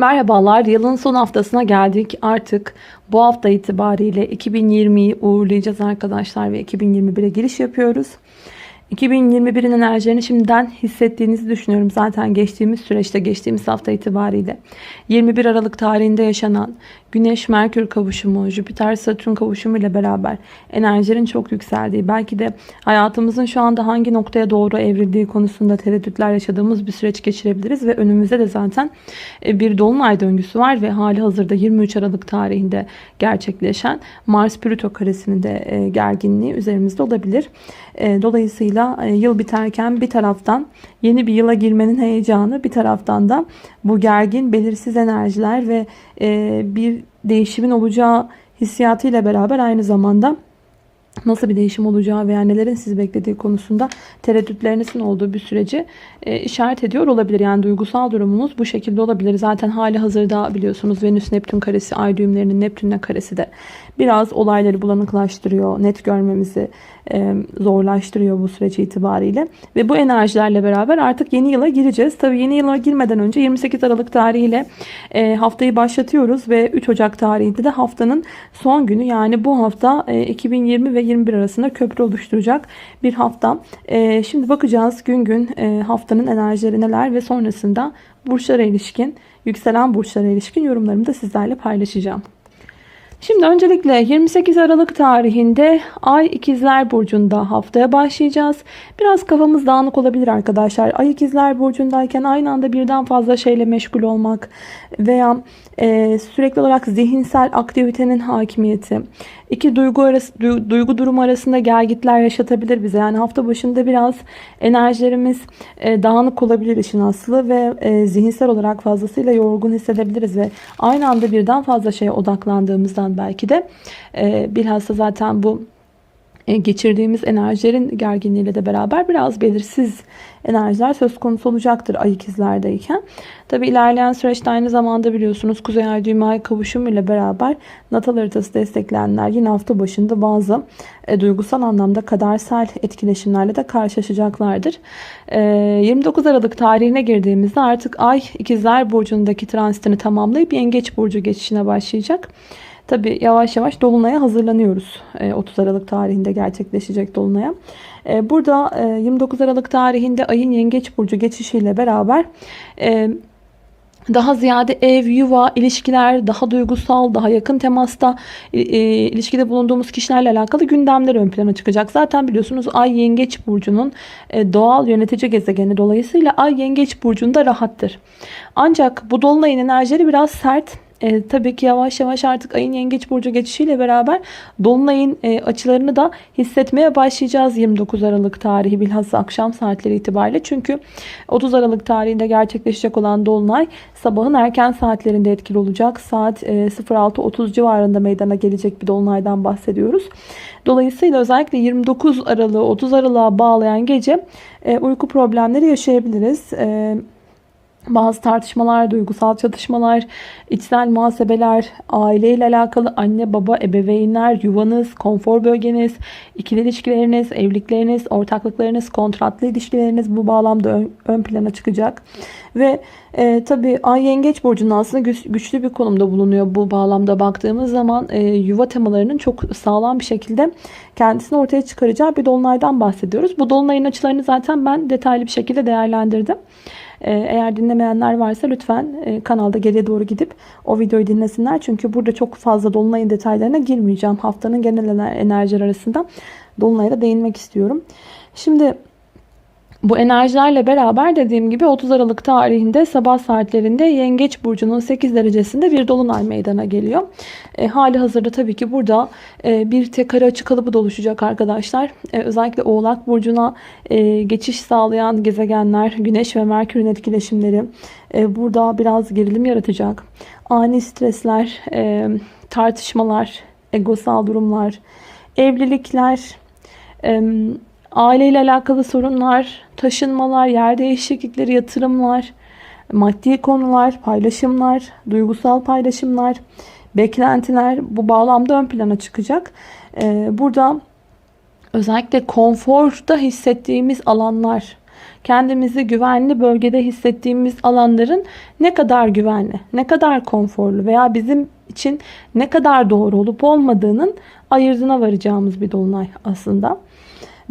Merhabalar, yılın son haftasına geldik. Artık bu hafta itibariyle 2020'yi uğurlayacağız arkadaşlar ve 2021'e giriş yapıyoruz. 2021'in enerjilerini şimdiden hissettiğinizi düşünüyorum. Zaten geçtiğimiz süreçte, geçtiğimiz hafta itibariyle 21 Aralık tarihinde yaşanan Güneş-Merkür kavuşumu, Jüpiter-Satürn kavuşumu ile beraber enerjilerin çok yükseldiği, belki de hayatımızın şu anda hangi noktaya doğru evrildiği konusunda tereddütler yaşadığımız bir süreç geçirebiliriz ve önümüzde de zaten e, bir dolunay döngüsü var ve hali hazırda 23 Aralık tarihinde gerçekleşen Mars-Plüto karesinin de e, gerginliği üzerimizde olabilir. E, dolayısıyla yıl biterken bir taraftan yeni bir yıla girmenin heyecanı, bir taraftan da bu gergin, belirsiz enerjiler ve bir değişimin olacağı hissiyatıyla beraber aynı zamanda nasıl bir değişim olacağı veya nelerin sizi beklediği konusunda tereddütlerinizin olduğu bir süreci e, işaret ediyor olabilir. Yani duygusal durumunuz bu şekilde olabilir. Zaten hali hazırda biliyorsunuz Venüs Neptün karesi ay düğümlerinin Neptün'le karesi de biraz olayları bulanıklaştırıyor. Net görmemizi e, zorlaştırıyor bu süreç itibariyle. Ve bu enerjilerle beraber artık yeni yıla gireceğiz. Tabii yeni yıla girmeden önce 28 Aralık tarihiyle e, haftayı başlatıyoruz ve 3 Ocak tarihinde de haftanın son günü yani bu hafta e, 2020 ve 21 arasında köprü oluşturacak bir hafta. E, şimdi bakacağız gün gün e, haftanın enerjileri neler ve sonrasında burçlara ilişkin, yükselen burçlara ilişkin yorumlarımı da sizlerle paylaşacağım. Şimdi öncelikle 28 Aralık tarihinde Ay İkizler Burcu'nda haftaya başlayacağız. Biraz kafamız dağınık olabilir arkadaşlar. Ay İkizler Burcu'ndayken aynı anda birden fazla şeyle meşgul olmak veya e, sürekli olarak zihinsel aktivitenin hakimiyeti, iki duygu arası du, duygu durumu arasında gergitler yaşatabilir bize. Yani hafta başında biraz enerjilerimiz e, dağınık olabilir işin aslı ve e, zihinsel olarak fazlasıyla yorgun hissedebiliriz ve aynı anda birden fazla şeye odaklandığımızdan belki de e, bilhassa zaten bu e, geçirdiğimiz enerjilerin gerginliğiyle de beraber biraz belirsiz enerjiler söz konusu olacaktır ay ikizlerdeyken. Tabi ilerleyen süreçte aynı zamanda biliyorsunuz Kuzey Ay Düğme Ay kavuşumu ile beraber natal haritası destekleyenler yine hafta başında bazı e, duygusal anlamda kadersel etkileşimlerle de karşılaşacaklardır. E, 29 Aralık tarihine girdiğimizde artık Ay ikizler burcundaki transitini tamamlayıp Yengeç burcu geçişine başlayacak. Tabi yavaş yavaş Dolunay'a hazırlanıyoruz. 30 e, Aralık tarihinde gerçekleşecek Dolunay'a. E, burada 29 e, Aralık tarihinde ayın Yengeç Burcu geçişiyle beraber daha ziyade ev, yuva, ilişkiler, daha duygusal, daha yakın temasta ilişkide bulunduğumuz kişilerle alakalı gündemler ön plana çıkacak. Zaten biliyorsunuz Ay Yengeç Burcu'nun doğal yönetici gezegeni dolayısıyla Ay Yengeç Burcu'nda rahattır. Ancak bu dolunayın enerjileri biraz sert e, tabii ki yavaş yavaş artık ayın yengeç burcu geçişiyle beraber dolunayın e, açılarını da hissetmeye başlayacağız 29 Aralık tarihi bilhassa akşam saatleri itibariyle. Çünkü 30 Aralık tarihinde gerçekleşecek olan dolunay sabahın erken saatlerinde etkili olacak. Saat e, 06.30 civarında meydana gelecek bir dolunaydan bahsediyoruz. Dolayısıyla özellikle 29 Aralık'ı 30 Aralık'a bağlayan gece e, uyku problemleri yaşayabiliriz. E, bazı tartışmalar, duygusal çatışmalar, içsel muhasebeler, aileyle alakalı anne, baba, ebeveynler, yuvanız, konfor bölgeniz, ikili ilişkileriniz, evlilikleriniz, ortaklıklarınız, kontratlı ilişkileriniz bu bağlamda ön, ön plana çıkacak. Ve e, tabii Ay Yengeç Burcu'nun aslında güç, güçlü bir konumda bulunuyor bu bağlamda baktığımız zaman e, yuva temalarının çok sağlam bir şekilde kendisini ortaya çıkaracağı bir dolunaydan bahsediyoruz. Bu dolunayın açılarını zaten ben detaylı bir şekilde değerlendirdim. Ee, eğer dinlemeyenler varsa lütfen e, kanalda geriye doğru gidip o videoyu dinlesinler. Çünkü burada çok fazla Dolunay'ın detaylarına girmeyeceğim. Haftanın genel enerjiler arasında Dolunay'a da değinmek istiyorum. Şimdi bu enerjilerle beraber dediğim gibi 30 Aralık tarihinde sabah saatlerinde Yengeç Burcu'nun 8 derecesinde bir dolunay meydana geliyor. E, hali hazırda tabii ki burada e, bir tek açı kalıbı da oluşacak arkadaşlar. E, özellikle Oğlak Burcu'na e, geçiş sağlayan gezegenler, Güneş ve Merkür'ün etkileşimleri e, burada biraz gerilim yaratacak. Ani stresler, e, tartışmalar, egosal durumlar, evlilikler, e, aileyle alakalı sorunlar, taşınmalar, yer değişiklikleri, yatırımlar, maddi konular, paylaşımlar, duygusal paylaşımlar, beklentiler bu bağlamda ön plana çıkacak. Ee, burada özellikle konforda hissettiğimiz alanlar, kendimizi güvenli bölgede hissettiğimiz alanların ne kadar güvenli, ne kadar konforlu veya bizim için ne kadar doğru olup olmadığının ayırdına varacağımız bir dolunay aslında.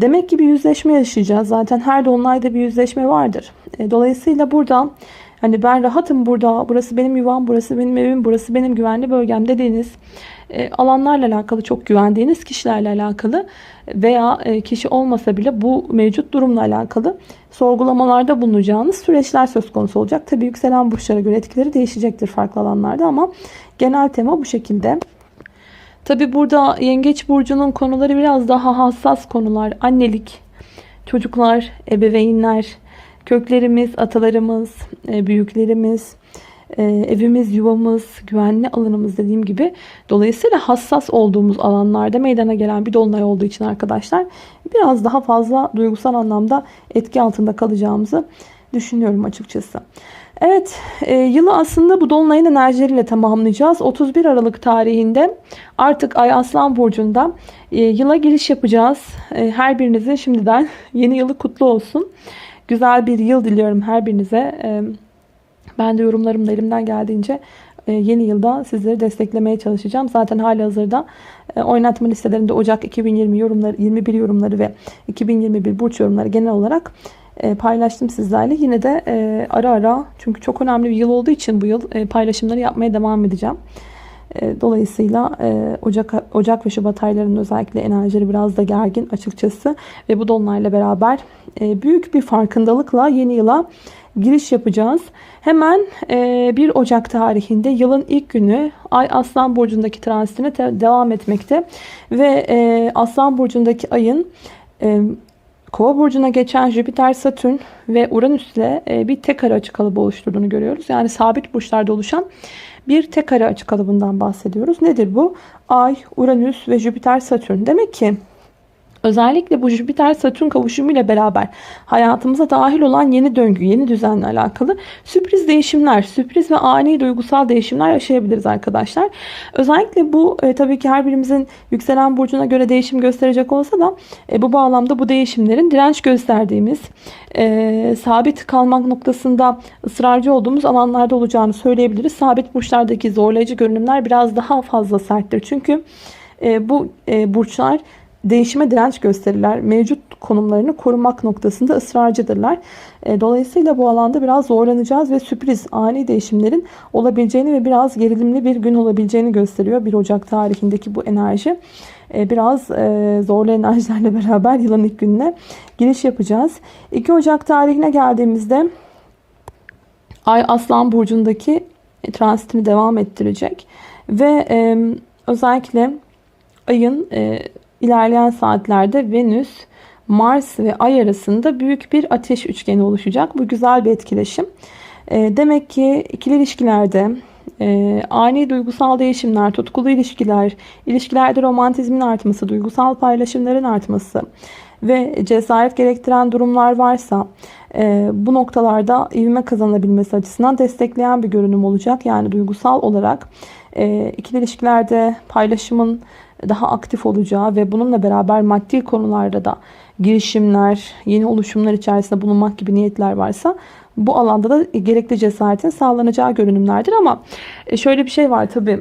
Demek ki bir yüzleşme yaşayacağız. Zaten her dolunayda bir yüzleşme vardır. E, Dolayısıyla burada hani ben rahatım burada, burası benim yuvam, burası benim evim, burası benim güvenli bölgem dediğiniz e, alanlarla alakalı çok güvendiğiniz kişilerle alakalı veya e, kişi olmasa bile bu mevcut durumla alakalı sorgulamalarda bulunacağınız süreçler söz konusu olacak. Tabii yükselen burçlara göre etkileri değişecektir farklı alanlarda ama genel tema bu şekilde. Tabi burada Yengeç Burcu'nun konuları biraz daha hassas konular. Annelik, çocuklar, ebeveynler, köklerimiz, atalarımız, e, büyüklerimiz, e, evimiz, yuvamız, güvenli alanımız dediğim gibi. Dolayısıyla hassas olduğumuz alanlarda meydana gelen bir dolunay olduğu için arkadaşlar biraz daha fazla duygusal anlamda etki altında kalacağımızı düşünüyorum açıkçası. Evet, e, yılı aslında bu dolunayın enerjileriyle tamamlayacağız. 31 Aralık tarihinde artık Ay Aslan Burcu'nda e, yıla giriş yapacağız. E, her birinizin şimdiden yeni yılı kutlu olsun. Güzel bir yıl diliyorum her birinize. E, ben de yorumlarımla elimden geldiğince e, yeni yılda sizleri desteklemeye çalışacağım. Zaten hali hazırda e, oynatma listelerinde Ocak 2020 yorumları, 21 yorumları ve 2021 burç yorumları genel olarak paylaştım sizlerle. Yine de e, ara ara çünkü çok önemli bir yıl olduğu için bu yıl e, paylaşımları yapmaya devam edeceğim. E, dolayısıyla e, Ocak Ocak ve Şubat aylarının özellikle enerjileri biraz da gergin açıkçası ve bu dolunayla beraber e, büyük bir farkındalıkla yeni yıla giriş yapacağız. Hemen 1 Ocak tarihinde yılın ilk günü Ay Aslan Burcu'ndaki transitine devam etmekte ve Aslan Burcu'ndaki ayın Kova burcuna geçen Jüpiter, Satürn ve Uranüs ile e, bir tek kare açı kalıbı oluşturduğunu görüyoruz. Yani sabit burçlarda oluşan bir tek kare açı kalıbından bahsediyoruz. Nedir bu? Ay, Uranüs ve Jüpiter, Satürn. Demek ki Özellikle bu Jüpiter Satürn kavuşumu ile beraber hayatımıza dahil olan yeni döngü, yeni düzenle alakalı sürpriz değişimler, sürpriz ve ani duygusal değişimler yaşayabiliriz arkadaşlar. Özellikle bu e, tabii ki her birimizin yükselen burcuna göre değişim gösterecek olsa da e, bu bağlamda bu değişimlerin direnç gösterdiğimiz, e, sabit kalmak noktasında ısrarcı olduğumuz alanlarda olacağını söyleyebiliriz. Sabit burçlardaki zorlayıcı görünümler biraz daha fazla serttir. Çünkü e, bu e, burçlar değişime direnç gösterirler. Mevcut konumlarını korumak noktasında ısrarcıdırlar. E, dolayısıyla bu alanda biraz zorlanacağız ve sürpriz ani değişimlerin olabileceğini ve biraz gerilimli bir gün olabileceğini gösteriyor. 1 Ocak tarihindeki bu enerji. E, biraz e, zorlu enerjilerle beraber yılın ilk gününe giriş yapacağız. 2 Ocak tarihine geldiğimizde Ay Aslan Burcu'ndaki transitini devam ettirecek. Ve özellikle ayın İlerleyen saatlerde Venüs, Mars ve Ay arasında büyük bir ateş üçgeni oluşacak. Bu güzel bir etkileşim. E, demek ki ikili ilişkilerde e, ani duygusal değişimler, tutkulu ilişkiler, ilişkilerde romantizmin artması, duygusal paylaşımların artması ve cesaret gerektiren durumlar varsa e, bu noktalarda ivme kazanabilmesi açısından destekleyen bir görünüm olacak. Yani duygusal olarak e, ikili ilişkilerde paylaşımın daha aktif olacağı ve bununla beraber maddi konularda da girişimler, yeni oluşumlar içerisinde bulunmak gibi niyetler varsa bu alanda da gerekli cesaretin sağlanacağı görünümlerdir. Ama e, şöyle bir şey var tabii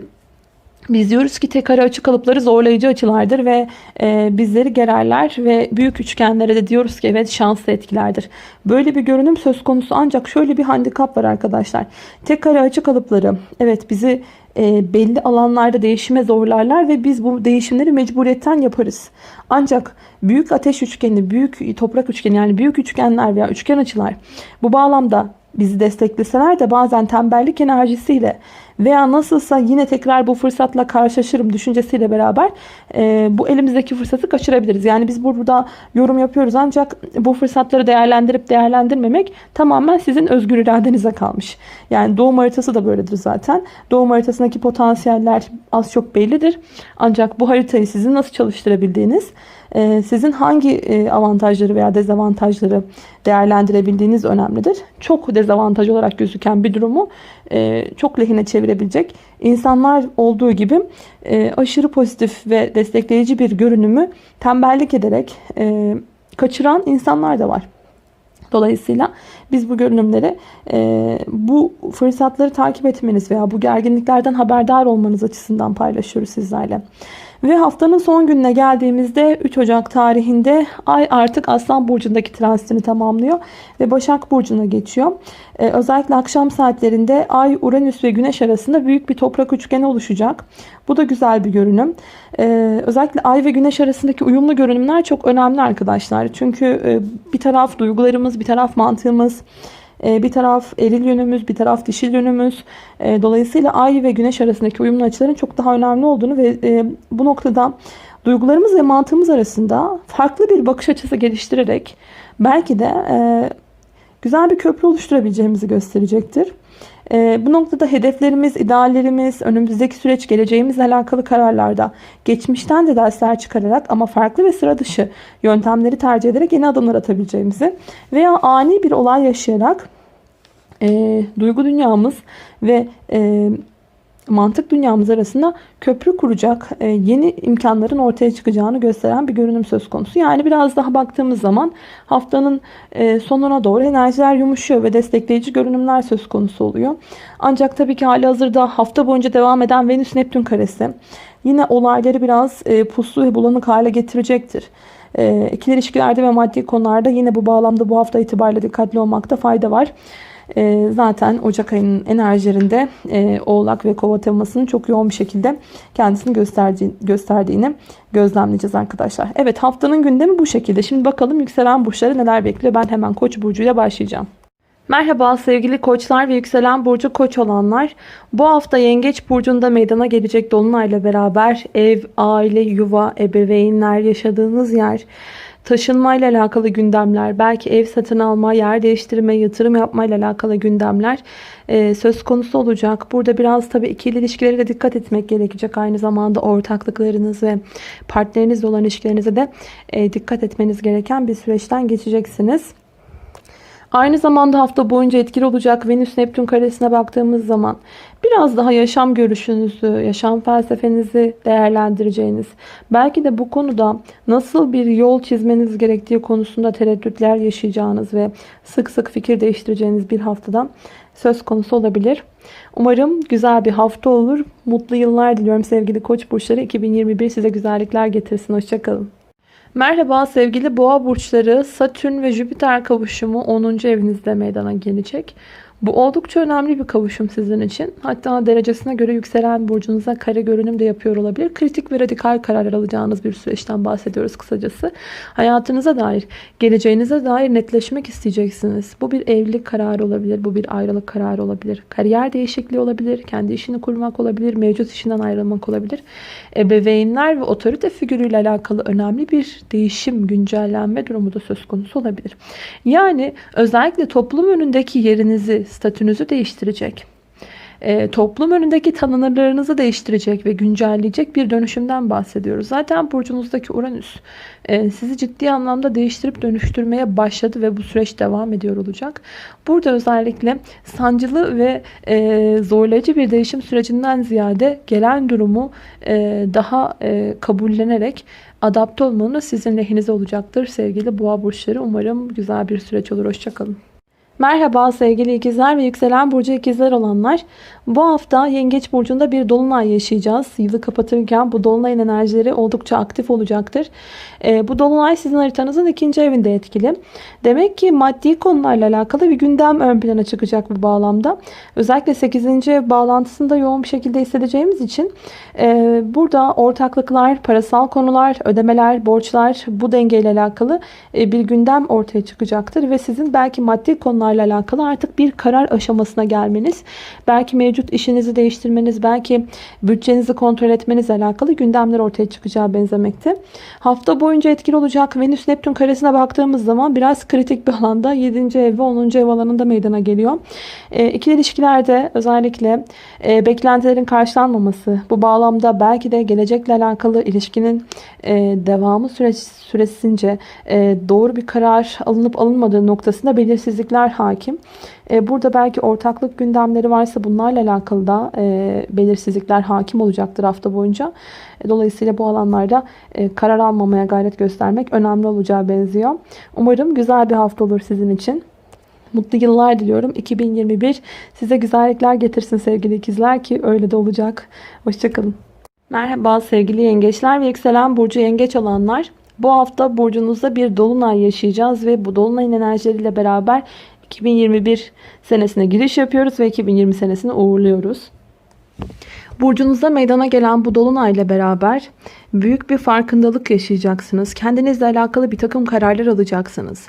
biz diyoruz ki tek ara açı kalıpları zorlayıcı açılardır ve e, bizleri gererler ve büyük üçgenlere de diyoruz ki evet şanslı etkilerdir. Böyle bir görünüm söz konusu ancak şöyle bir handikap var arkadaşlar. Tek ara açı kalıpları evet bizi e, belli alanlarda değişime zorlarlar ve biz bu değişimleri mecburiyetten yaparız. Ancak büyük ateş üçgeni, büyük toprak üçgeni yani büyük üçgenler veya üçgen açılar bu bağlamda bizi destekleseler de bazen tembellik enerjisiyle veya nasılsa yine tekrar bu fırsatla karşılaşırım düşüncesiyle beraber e, bu elimizdeki fırsatı kaçırabiliriz. Yani biz burada yorum yapıyoruz ancak bu fırsatları değerlendirip değerlendirmemek tamamen sizin özgür iradenize kalmış. Yani doğum haritası da böyledir zaten. Doğum haritasındaki potansiyeller az çok bellidir. Ancak bu haritayı sizin nasıl çalıştırabildiğiniz sizin hangi e, avantajları veya dezavantajları değerlendirebildiğiniz önemlidir. Çok dezavantaj olarak gözüken bir durumu e, çok lehine çevirebilecek insanlar olduğu gibi e, aşırı pozitif ve destekleyici bir görünümü tembellik ederek kaçıran insanlar da var. Dolayısıyla biz bu görünümleri e, bu fırsatları takip etmeniz veya bu gerginliklerden haberdar olmanız açısından paylaşıyoruz sizlerle. Ve haftanın son gününe geldiğimizde 3 Ocak tarihinde Ay artık Aslan Burcu'ndaki transitini tamamlıyor ve Başak Burcu'na geçiyor. Ee, özellikle akşam saatlerinde Ay, Uranüs ve Güneş arasında büyük bir toprak üçgeni oluşacak. Bu da güzel bir görünüm. Ee, özellikle Ay ve Güneş arasındaki uyumlu görünümler çok önemli arkadaşlar. Çünkü e, bir taraf duygularımız, bir taraf mantığımız, e, bir taraf eril yönümüz, bir taraf dişil yönümüz. E, dolayısıyla ay ve güneş arasındaki uyumlu açıların çok daha önemli olduğunu ve e, bu noktada duygularımız ve mantığımız arasında farklı bir bakış açısı geliştirerek belki de güzel bir köprü oluşturabileceğimizi gösterecektir. E, bu noktada hedeflerimiz, ideallerimiz, önümüzdeki süreç, geleceğimizle alakalı kararlarda geçmişten de dersler çıkararak ama farklı ve sıra dışı yöntemleri tercih ederek yeni adımlar atabileceğimizi veya ani bir olay yaşayarak e, duygu dünyamız ve e, mantık dünyamız arasında köprü kuracak e, yeni imkanların ortaya çıkacağını gösteren bir görünüm söz konusu. Yani biraz daha baktığımız zaman haftanın e, sonuna doğru enerjiler yumuşuyor ve destekleyici görünümler söz konusu oluyor. Ancak tabii ki hali hazırda hafta boyunca devam eden Venüs Neptün karesi yine olayları biraz e, puslu ve bulanık hale getirecektir. İkili ilişkilerde ve maddi konularda yine bu bağlamda bu hafta itibariyle dikkatli olmakta fayda var. E, zaten Ocak ayının enerjilerinde e, Oğlak ve Kova temasının çok yoğun bir şekilde kendisini gösterdi, gösterdiğini gözlemleyeceğiz arkadaşlar. Evet haftanın gündemi bu şekilde. Şimdi bakalım yükselen burçları neler bekliyor. Ben hemen Koç burcuyla başlayacağım. Merhaba sevgili koçlar ve yükselen burcu koç olanlar. Bu hafta yengeç burcunda meydana gelecek dolunayla beraber ev, aile, yuva, ebeveynler, yaşadığınız yer, taşınmayla alakalı gündemler, belki ev satın alma, yer değiştirme, yatırım yapmayla alakalı gündemler e, söz konusu olacak. Burada biraz tabii ikili ilişkilere de dikkat etmek gerekecek. Aynı zamanda ortaklıklarınız ve partnerinizle olan ilişkilerinize de e, dikkat etmeniz gereken bir süreçten geçeceksiniz. Aynı zamanda hafta boyunca etkili olacak Venüs Neptün karesine baktığımız zaman biraz daha yaşam görüşünüzü, yaşam felsefenizi değerlendireceğiniz, belki de bu konuda nasıl bir yol çizmeniz gerektiği konusunda tereddütler yaşayacağınız ve sık sık fikir değiştireceğiniz bir haftadan söz konusu olabilir. Umarım güzel bir hafta olur. Mutlu yıllar diliyorum sevgili koç burçları. 2021 size güzellikler getirsin. Hoşçakalın. Merhaba sevgili boğa burçları. Satürn ve Jüpiter kavuşumu 10. evinizde meydana gelecek. Bu oldukça önemli bir kavuşum sizin için. Hatta derecesine göre yükselen burcunuza kare görünüm de yapıyor olabilir. Kritik ve radikal kararlar alacağınız bir süreçten bahsediyoruz kısacası. Hayatınıza dair, geleceğinize dair netleşmek isteyeceksiniz. Bu bir evlilik kararı olabilir, bu bir ayrılık kararı olabilir. Kariyer değişikliği olabilir, kendi işini kurmak olabilir, mevcut işinden ayrılmak olabilir. Ebeveynler ve otorite figürüyle alakalı önemli bir değişim, güncellenme durumu da söz konusu olabilir. Yani özellikle toplum önündeki yerinizi, statünüzü değiştirecek. E, toplum önündeki tanınırlarınızı değiştirecek ve güncelleyecek bir dönüşümden bahsediyoruz. Zaten burcunuzdaki Uranüs e, sizi ciddi anlamda değiştirip dönüştürmeye başladı ve bu süreç devam ediyor olacak. Burada özellikle sancılı ve e, zorlayıcı bir değişim sürecinden ziyade gelen durumu e, daha e, kabullenerek adapte olmanız sizin lehinize olacaktır sevgili boğa burçları. Umarım güzel bir süreç olur. Hoşçakalın. Merhaba sevgili ikizler ve yükselen burcu ikizler olanlar. Bu hafta Yengeç Burcu'nda bir dolunay yaşayacağız. Yılı kapatırken bu dolunayın enerjileri oldukça aktif olacaktır. E, bu dolunay sizin haritanızın ikinci evinde etkili. Demek ki maddi konularla alakalı bir gündem ön plana çıkacak bu bağlamda. Özellikle 8. bağlantısında yoğun bir şekilde hissedeceğimiz için e, burada ortaklıklar, parasal konular, ödemeler, borçlar bu dengeyle alakalı e, bir gündem ortaya çıkacaktır. Ve sizin belki maddi konularla alakalı artık bir karar aşamasına gelmeniz, belki mevcut işinizi değiştirmeniz, belki bütçenizi kontrol etmeniz alakalı gündemler ortaya çıkacağı benzemekte. Hafta boyunca etkili olacak Venüs Neptün karesine baktığımız zaman biraz kritik bir alanda 7. ev ve 10. ev alanında meydana geliyor. E, ikili ilişkilerde özellikle e, beklentilerin karşılanmaması, bu bağlamda belki de gelecekle alakalı ilişkinin e, devamı süreç süresince e, doğru bir karar alınıp alınmadığı noktasında belirsizlikler hakim. E, burada belki ortaklık gündemleri varsa bunlarla alakalı da e, belirsizlikler hakim olacaktır hafta boyunca. E, dolayısıyla bu alanlarda karar almamaya gayret göstermek önemli olacağı benziyor. Umarım güzel bir hafta olur sizin için. Mutlu yıllar diliyorum. 2021 size güzellikler getirsin sevgili ikizler ki öyle de olacak. Hoşçakalın. Merhaba sevgili yengeçler ve yükselen burcu yengeç olanlar. Bu hafta burcunuzda bir dolunay yaşayacağız ve bu dolunayın enerjileriyle beraber 2021 senesine giriş yapıyoruz ve 2020 senesini uğurluyoruz. Burcunuzda meydana gelen bu dolunayla beraber büyük bir farkındalık yaşayacaksınız. Kendinizle alakalı bir takım kararlar alacaksınız.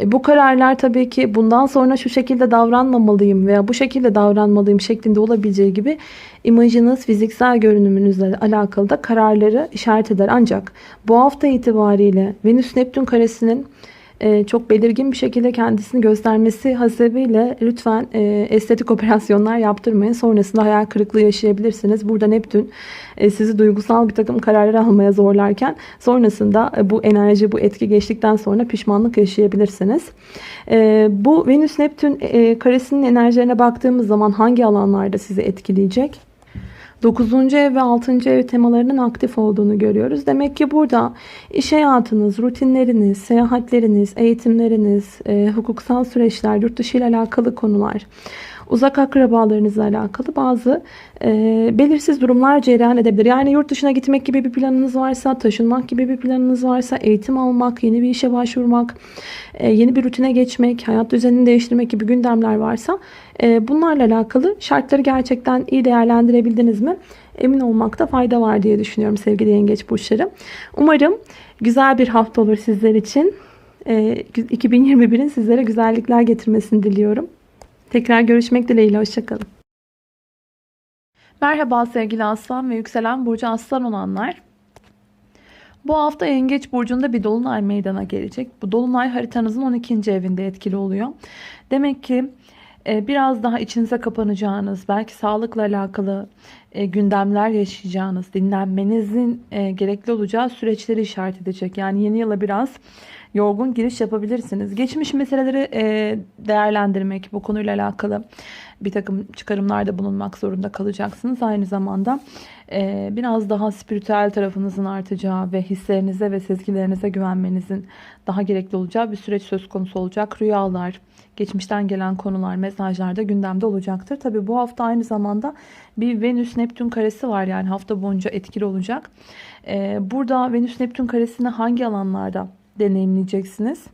E, bu kararlar tabii ki bundan sonra şu şekilde davranmamalıyım veya bu şekilde davranmalıyım şeklinde olabileceği gibi imajınız, fiziksel görünümünüzle alakalı da kararları işaret eder. Ancak bu hafta itibariyle Venüs-Neptün karesinin e, çok belirgin bir şekilde kendisini göstermesi hasebiyle lütfen e, estetik operasyonlar yaptırmayın. Sonrasında hayal kırıklığı yaşayabilirsiniz. Burada Neptün e, sizi duygusal bir takım kararlar almaya zorlarken sonrasında bu enerji, bu etki geçtikten sonra pişmanlık yaşayabilirsiniz. Bu Venüs-Neptün karesinin enerjilerine baktığımız zaman hangi alanlarda sizi etkileyecek? 9. ev ve 6. ev temalarının aktif olduğunu görüyoruz. Demek ki burada iş hayatınız, rutinleriniz, seyahatleriniz, eğitimleriniz, e, hukuksal süreçler, yurt dışı ile alakalı konular, uzak akrabalarınızla alakalı bazı e, belirsiz durumlar cereyan edebilir. Yani yurt dışına gitmek gibi bir planınız varsa, taşınmak gibi bir planınız varsa, eğitim almak, yeni bir işe başvurmak, e, yeni bir rutine geçmek, hayat düzenini değiştirmek gibi gündemler varsa e, bunlarla alakalı şartları gerçekten iyi değerlendirebildiniz mi? Emin olmakta fayda var diye düşünüyorum sevgili yengeç burçları. Umarım güzel bir hafta olur sizler için. E, 2021'in sizlere güzellikler getirmesini diliyorum. Tekrar görüşmek dileğiyle. Hoşçakalın. Merhaba sevgili aslan ve yükselen burcu aslan olanlar. Bu hafta Yengeç Burcu'nda bir dolunay meydana gelecek. Bu dolunay haritanızın 12. evinde etkili oluyor. Demek ki e, biraz daha içinize kapanacağınız, belki sağlıkla alakalı e, gündemler yaşayacağınız, dinlenmenizin e, gerekli olacağı süreçleri işaret edecek. Yani yeni yıla biraz yorgun giriş yapabilirsiniz. Geçmiş meseleleri değerlendirmek, bu konuyla alakalı bir takım çıkarımlarda bulunmak zorunda kalacaksınız. Aynı zamanda biraz daha spiritüel tarafınızın artacağı ve hislerinize ve sezgilerinize güvenmenizin daha gerekli olacağı bir süreç söz konusu olacak. Rüyalar, geçmişten gelen konular, mesajlar da gündemde olacaktır. Tabi bu hafta aynı zamanda bir Venüs-Neptün karesi var. Yani hafta boyunca etkili olacak. Ee, burada Venüs-Neptün karesini hangi alanlarda deneyimleyeceksiniz?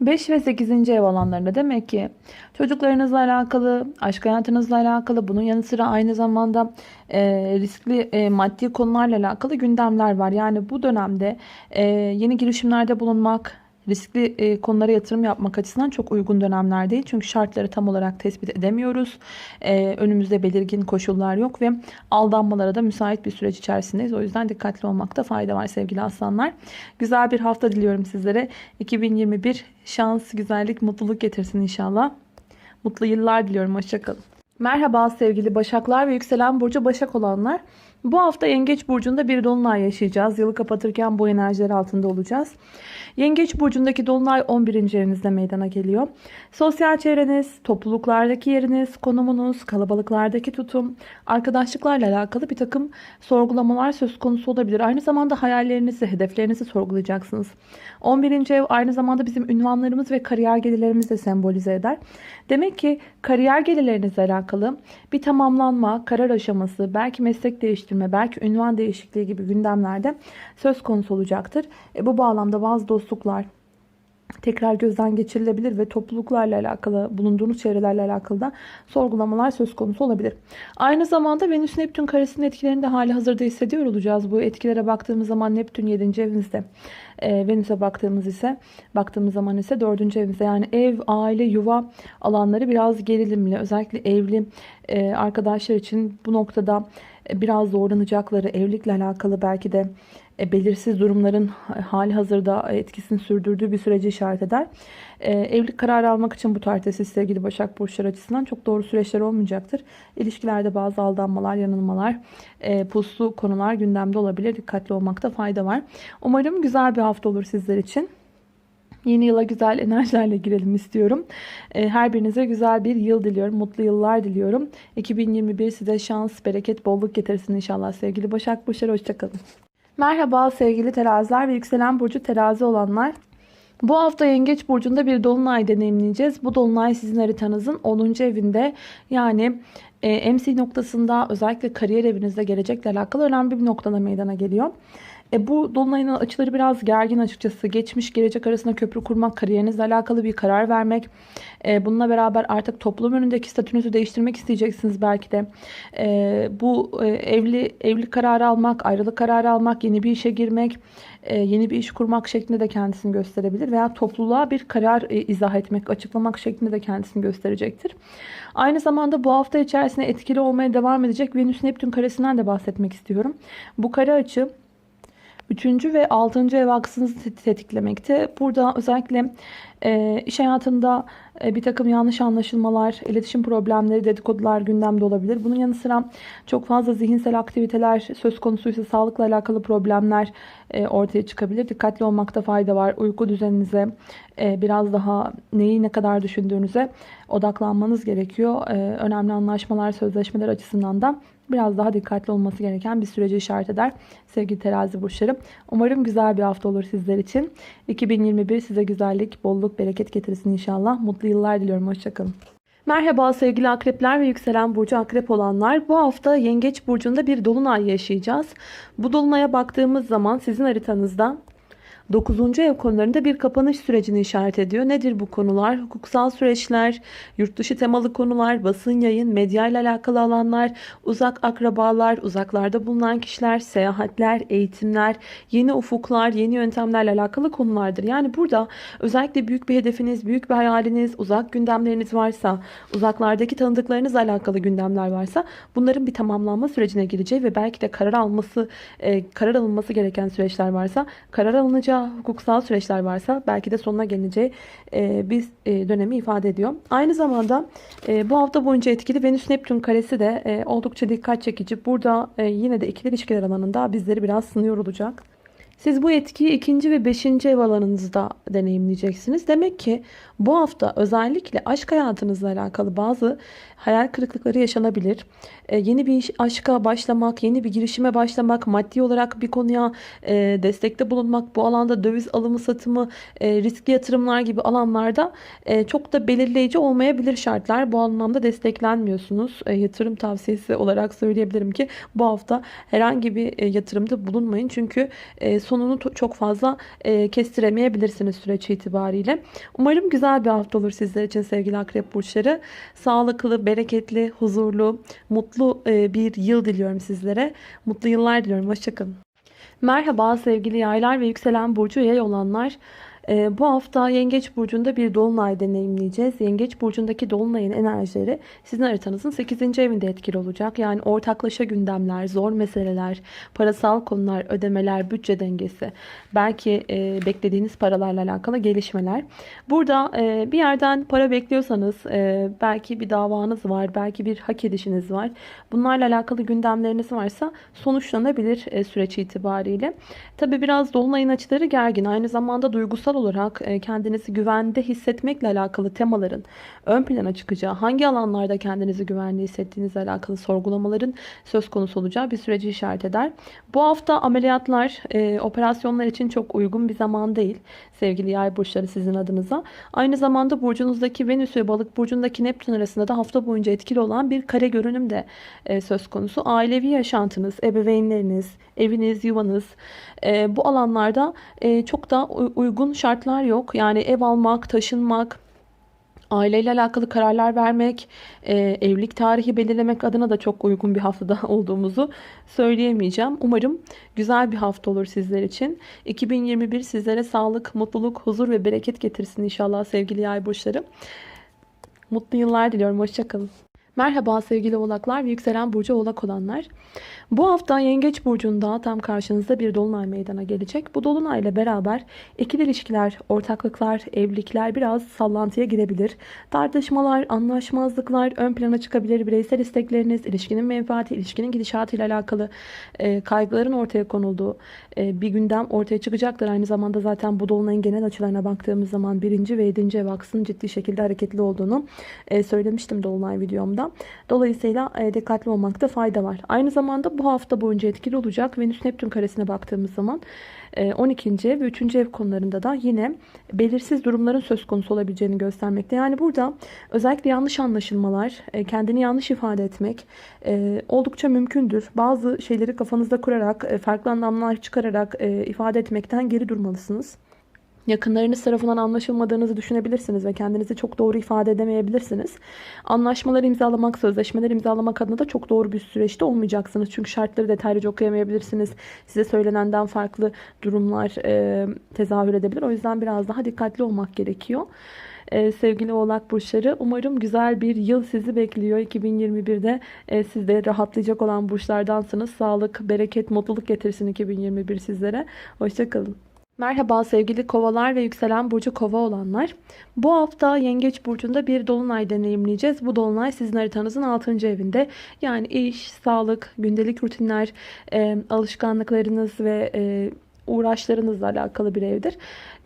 5 ve 8. ev alanlarında demek ki çocuklarınızla alakalı, aşk hayatınızla alakalı, bunun yanı sıra aynı zamanda e, riskli e, maddi konularla alakalı gündemler var. Yani bu dönemde e, yeni girişimlerde bulunmak, riskli e, konulara yatırım yapmak açısından çok uygun dönemler değil. Çünkü şartları tam olarak tespit edemiyoruz. E, önümüzde belirgin koşullar yok ve aldanmalara da müsait bir süreç içerisindeyiz. O yüzden dikkatli olmakta fayda var sevgili aslanlar. Güzel bir hafta diliyorum sizlere. 2021 şans, güzellik, mutluluk getirsin inşallah. Mutlu yıllar diliyorum. Hoşçakalın. Merhaba sevgili Başaklar ve yükselen burcu Başak olanlar. Bu hafta Yengeç Burcu'nda bir dolunay yaşayacağız. Yılı kapatırken bu enerjiler altında olacağız. Yengeç burcundaki dolunay 11. evinizde meydana geliyor. Sosyal çevreniz, topluluklardaki yeriniz, konumunuz, kalabalıklardaki tutum, arkadaşlıklarla alakalı bir takım sorgulamalar söz konusu olabilir. Aynı zamanda hayallerinizi, hedeflerinizi sorgulayacaksınız. 11. ev aynı zamanda bizim ünvanlarımız ve kariyer gelirlerimizi de sembolize eder. Demek ki kariyer gelirlerinizle alakalı bir tamamlanma, karar aşaması, belki meslek değiştirme, belki ünvan değişikliği gibi gündemlerde söz konusu olacaktır. E, bu bağlamda bazı dostluklar, tekrar gözden geçirilebilir ve topluluklarla alakalı, bulunduğunuz çevrelerle alakalı da sorgulamalar söz konusu olabilir. Aynı zamanda Venüs Neptün karesinin etkilerini de hali hazırda hissediyor olacağız. Bu etkilere baktığımız zaman Neptün 7. evinizde. E, Venüs'e baktığımız ise baktığımız zaman ise 4. evinizde yani ev, aile, yuva alanları biraz gerilimli. Özellikle evli e, arkadaşlar için bu noktada e, biraz zorlanacakları, evlilikle alakalı belki de e, belirsiz durumların hali hazırda etkisini sürdürdüğü bir süreci işaret eder. E, evlilik kararı almak için bu tarihte sevgili Başak Burçları açısından çok doğru süreçler olmayacaktır. İlişkilerde bazı aldanmalar, yanılmalar, puslu konular gündemde olabilir. Dikkatli olmakta fayda var. Umarım güzel bir hafta olur sizler için. Yeni yıla güzel enerjilerle girelim istiyorum. Ee, Her birinize güzel bir yıl diliyorum. Mutlu yıllar diliyorum. 2021 size şans, bereket, bolluk getirsin inşallah sevgili Başak Burçları. Hoşçakalın. Merhaba sevgili teraziler ve yükselen burcu terazi olanlar. Bu hafta Yengeç Burcu'nda bir dolunay deneyimleyeceğiz. Bu dolunay sizin haritanızın 10. evinde yani e, MC noktasında özellikle kariyer evinizde gelecekle alakalı önemli bir noktada meydana geliyor. E, bu dolunayın açıları biraz gergin açıkçası. Geçmiş gelecek arasında köprü kurmak, kariyerinizle alakalı bir karar vermek. E, bununla beraber artık toplum önündeki statünüzü değiştirmek isteyeceksiniz belki de. E, bu e, evli evli kararı almak, ayrılık kararı almak, yeni bir işe girmek, e, yeni bir iş kurmak şeklinde de kendisini gösterebilir. Veya topluluğa bir karar e, izah etmek, açıklamak şeklinde de kendisini gösterecektir. Aynı zamanda bu hafta içerisinde etkili olmaya devam edecek Venüs-Neptün karesinden de bahsetmek istiyorum. Bu kare açı Üçüncü ve altıncı ev aksınızı tetiklemekte. Burada özellikle e, iş hayatında e, bir takım yanlış anlaşılmalar, iletişim problemleri, dedikodular gündemde olabilir. Bunun yanı sıra çok fazla zihinsel aktiviteler söz konusuysa sağlıkla alakalı problemler e, ortaya çıkabilir. Dikkatli olmakta fayda var. Uyku düzeninize e, biraz daha neyi ne kadar düşündüğünüze odaklanmanız gerekiyor. E, önemli anlaşmalar, sözleşmeler açısından da biraz daha dikkatli olması gereken bir süreci işaret eder sevgili terazi burçları. Umarım güzel bir hafta olur sizler için. 2021 size güzellik, bolluk, bereket getirsin inşallah. Mutlu yıllar diliyorum. Hoşçakalın. Merhaba sevgili akrepler ve yükselen burcu akrep olanlar. Bu hafta yengeç burcunda bir dolunay yaşayacağız. Bu dolunaya baktığımız zaman sizin haritanızda 9. ev konularında bir kapanış sürecini işaret ediyor. Nedir bu konular? Hukuksal süreçler, yurt dışı temalı konular, basın yayın, medya ile alakalı alanlar, uzak akrabalar, uzaklarda bulunan kişiler, seyahatler, eğitimler, yeni ufuklar, yeni yöntemlerle alakalı konulardır. Yani burada özellikle büyük bir hedefiniz, büyük bir hayaliniz, uzak gündemleriniz varsa, uzaklardaki tanıdıklarınızla alakalı gündemler varsa bunların bir tamamlanma sürecine gireceği ve belki de karar alması, e, karar alınması gereken süreçler varsa karar alınacağı hukuksal süreçler varsa belki de sonuna gelineceği e, bir e, dönemi ifade ediyor. Aynı zamanda e, bu hafta boyunca etkili Venüs-Neptün karesi de e, oldukça dikkat çekici. Burada e, yine de ikili ilişkiler alanında bizleri biraz sınıyor olacak. Siz bu etkiyi ikinci ve beşinci ev alanınızda deneyimleyeceksiniz. Demek ki bu hafta özellikle aşk hayatınızla alakalı bazı hayal kırıklıkları yaşanabilir. Ee, yeni bir aşka başlamak, yeni bir girişime başlamak, maddi olarak bir konuya e, destekte bulunmak, bu alanda döviz alımı satımı, e, riskli yatırımlar gibi alanlarda e, çok da belirleyici olmayabilir şartlar. Bu anlamda desteklenmiyorsunuz. E, yatırım tavsiyesi olarak söyleyebilirim ki bu hafta herhangi bir e, yatırımda bulunmayın. Çünkü e, sonunu çok fazla e, kestiremeyebilirsiniz süreç itibariyle. Umarım güzel bir hafta olur sizler için sevgili akrep burçları. Sağlıklı, bereketli, huzurlu, mutlu e, bir yıl diliyorum sizlere. Mutlu yıllar diliyorum. Hoşçakalın. Merhaba sevgili yaylar ve yükselen burcu yay olanlar. Ee, bu hafta Yengeç Burcu'nda bir dolunay deneyimleyeceğiz. Yengeç Burcu'ndaki dolunayın enerjileri sizin haritanızın 8. evinde etkili olacak. Yani ortaklaşa gündemler, zor meseleler, parasal konular, ödemeler, bütçe dengesi, belki e, beklediğiniz paralarla alakalı gelişmeler. Burada e, bir yerden para bekliyorsanız e, belki bir davanız var, belki bir hak edişiniz var. Bunlarla alakalı gündemleriniz varsa sonuçlanabilir e, süreç itibariyle. Tabi biraz dolunayın açıları gergin. Aynı zamanda duygusal olarak e, kendinizi güvende hissetmekle alakalı temaların ön plana çıkacağı, hangi alanlarda kendinizi güvende hissettiğinizle alakalı sorgulamaların söz konusu olacağı bir süreci işaret eder. Bu hafta ameliyatlar, e, operasyonlar için çok uygun bir zaman değil sevgili yay burçları sizin adınıza. Aynı zamanda burcunuzdaki Venüs ve balık burcundaki Neptün arasında da hafta boyunca etkili olan bir kare görünüm de e, söz konusu. Ailevi yaşantınız, ebeveynleriniz, eviniz, yuvanız bu alanlarda çok da uygun şartlar şartlar yok. Yani ev almak, taşınmak, aileyle alakalı kararlar vermek, e, evlilik tarihi belirlemek adına da çok uygun bir haftada olduğumuzu söyleyemeyeceğim. Umarım güzel bir hafta olur sizler için. 2021 sizlere sağlık, mutluluk, huzur ve bereket getirsin inşallah sevgili yay burçları. Mutlu yıllar diliyorum. Hoşçakalın. Merhaba sevgili oğlaklar ve yükselen burcu oğlak olanlar. Bu hafta yengeç burcunda tam karşınızda bir dolunay meydana gelecek. Bu dolunayla beraber ikili ilişkiler, ortaklıklar, evlilikler biraz sallantıya girebilir. Tartışmalar, anlaşmazlıklar ön plana çıkabilir. Bireysel istekleriniz, ilişkinin menfaati, ilişkinin gidişatı ile alakalı e, kaygıların ortaya konulduğu e, bir gündem ortaya çıkacaktır. Aynı zamanda zaten bu dolunayın genel açılarına baktığımız zaman birinci ve yedinci ev aksının ciddi şekilde hareketli olduğunu e, söylemiştim dolunay videomda. Dolayısıyla e, dikkatli olmakta fayda var. Aynı zamanda bu hafta boyunca etkili olacak Venüs Neptün karesine baktığımız zaman 12. ev ve 3. ev konularında da yine belirsiz durumların söz konusu olabileceğini göstermekte. Yani burada özellikle yanlış anlaşılmalar, e, kendini yanlış ifade etmek e, oldukça mümkündür. Bazı şeyleri kafanızda kurarak, e, farklı anlamlar çıkararak ifade etmekten geri durmalısınız yakınlarınız tarafından anlaşılmadığınızı düşünebilirsiniz ve kendinizi çok doğru ifade edemeyebilirsiniz. Anlaşmaları imzalamak, sözleşmeler imzalamak adına da çok doğru bir süreçte olmayacaksınız. Çünkü şartları detaylıca okuyamayabilirsiniz. Size söylenenden farklı durumlar e, tezahür edebilir. O yüzden biraz daha dikkatli olmak gerekiyor. Ee, sevgili oğlak burçları umarım güzel bir yıl sizi bekliyor 2021'de e, siz rahatlayacak olan burçlardansınız sağlık bereket mutluluk getirsin 2021 sizlere hoşçakalın Merhaba sevgili kovalar ve yükselen burcu kova olanlar. Bu hafta yengeç burcunda bir dolunay deneyimleyeceğiz. Bu dolunay sizin haritanızın 6. evinde. Yani iş, sağlık, gündelik rutinler, e, alışkanlıklarınız ve e, uğraşlarınızla alakalı bir evdir.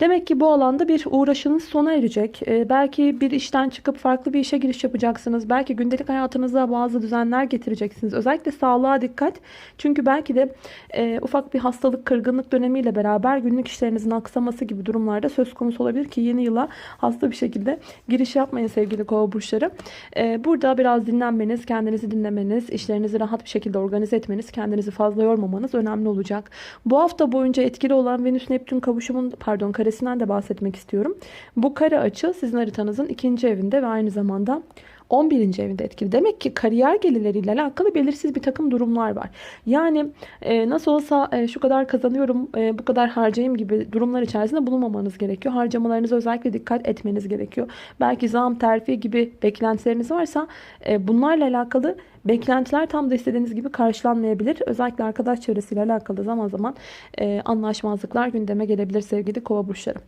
Demek ki bu alanda bir uğraşınız sona erecek. Ee, belki bir işten çıkıp farklı bir işe giriş yapacaksınız. Belki gündelik hayatınıza bazı düzenler getireceksiniz. Özellikle sağlığa dikkat. Çünkü belki de e, ufak bir hastalık, kırgınlık dönemiyle beraber günlük işlerinizin aksaması gibi durumlarda söz konusu olabilir ki yeni yıla hasta bir şekilde giriş yapmayın sevgili kova burçları. E, burada biraz dinlenmeniz, kendinizi dinlemeniz, işlerinizi rahat bir şekilde organize etmeniz, kendinizi fazla yormamanız önemli olacak. Bu hafta boyunca etkili olan Venüs Neptün kavuşumun pardon karesinden de bahsetmek istiyorum. Bu kare açı sizin haritanızın ikinci evinde ve aynı zamanda 11. evinde etkili. Demek ki kariyer gelirleriyle alakalı belirsiz bir takım durumlar var. Yani e, nasıl olsa e, şu kadar kazanıyorum, e, bu kadar harcayayım gibi durumlar içerisinde bulunmamanız gerekiyor. Harcamalarınıza özellikle dikkat etmeniz gerekiyor. Belki zam, terfi gibi beklentileriniz varsa e, bunlarla alakalı beklentiler tam da istediğiniz gibi karşılanmayabilir. Özellikle arkadaş çevresiyle alakalı zaman zaman e, anlaşmazlıklar gündeme gelebilir sevgili kova burçları.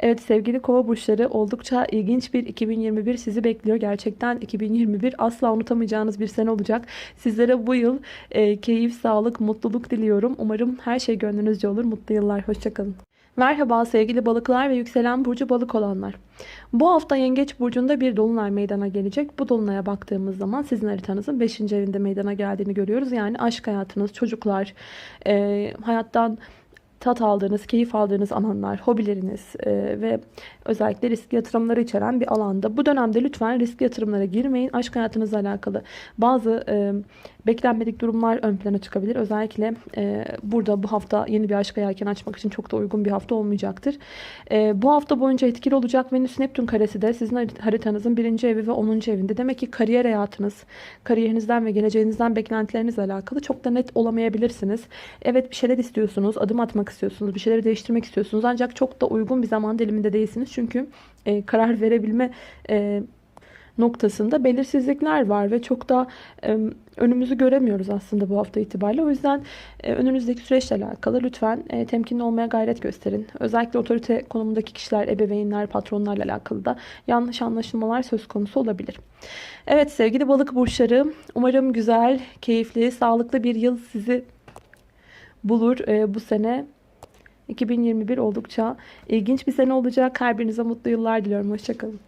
Evet sevgili kova burçları oldukça ilginç bir 2021 sizi bekliyor. Gerçekten 2021 asla unutamayacağınız bir sene olacak. Sizlere bu yıl e, keyif, sağlık, mutluluk diliyorum. Umarım her şey gönlünüzce olur. Mutlu yıllar. Hoşçakalın. Merhaba sevgili balıklar ve yükselen burcu balık olanlar. Bu hafta yengeç burcunda bir dolunay meydana gelecek. Bu dolunaya baktığımız zaman sizin haritanızın 5. evinde meydana geldiğini görüyoruz. Yani aşk hayatınız, çocuklar, e, hayattan tat aldığınız, keyif aldığınız alanlar, hobileriniz e, ve özellikle risk yatırımları içeren bir alanda. Bu dönemde lütfen risk yatırımlara girmeyin. Aşk hayatınızla alakalı bazı e, beklenmedik durumlar ön plana çıkabilir. Özellikle e, burada bu hafta yeni bir aşk yelken açmak için çok da uygun bir hafta olmayacaktır. E, bu hafta boyunca etkili olacak Venüs Neptün karesi de sizin haritanızın birinci evi ve 10. evinde. Demek ki kariyer hayatınız, kariyerinizden ve geleceğinizden beklentilerinizle alakalı çok da net olamayabilirsiniz. Evet bir şeyler istiyorsunuz, adım atmak istiyorsunuz, bir şeyleri değiştirmek istiyorsunuz. Ancak çok da uygun bir zaman diliminde değilsiniz. Çünkü e, karar verebilme e, noktasında belirsizlikler var ve çok da e, önümüzü göremiyoruz aslında bu hafta itibariyle. O yüzden e, önünüzdeki süreçle alakalı lütfen e, temkinli olmaya gayret gösterin. Özellikle otorite konumundaki kişiler, ebeveynler, patronlarla alakalı da yanlış anlaşılmalar söz konusu olabilir. Evet sevgili balık burçları umarım güzel, keyifli, sağlıklı bir yıl sizi bulur e, bu sene. 2021 oldukça ilginç bir sene olacak. Her birinize mutlu yıllar diliyorum. Hoşçakalın.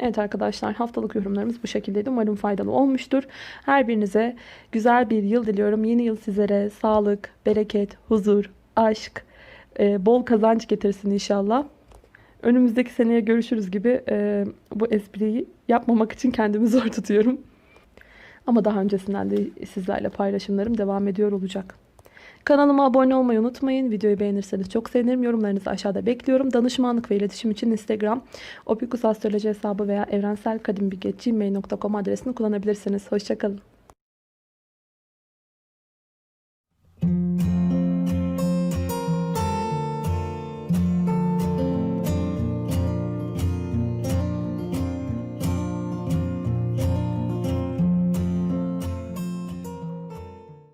Evet arkadaşlar haftalık yorumlarımız bu şekildeydi. Umarım faydalı olmuştur. Her birinize güzel bir yıl diliyorum. Yeni yıl sizlere sağlık, bereket, huzur, aşk, e, bol kazanç getirsin inşallah. Önümüzdeki seneye görüşürüz gibi e, bu espriyi yapmamak için kendimi zor tutuyorum. Ama daha öncesinden de sizlerle paylaşımlarım devam ediyor olacak. Kanalıma abone olmayı unutmayın. Videoyu beğenirseniz çok sevinirim. Yorumlarınızı aşağıda bekliyorum. Danışmanlık ve iletişim için Instagram, Opikus Astroloji hesabı veya evrenselkadimbilgi.gmail.com adresini kullanabilirsiniz. Hoşçakalın.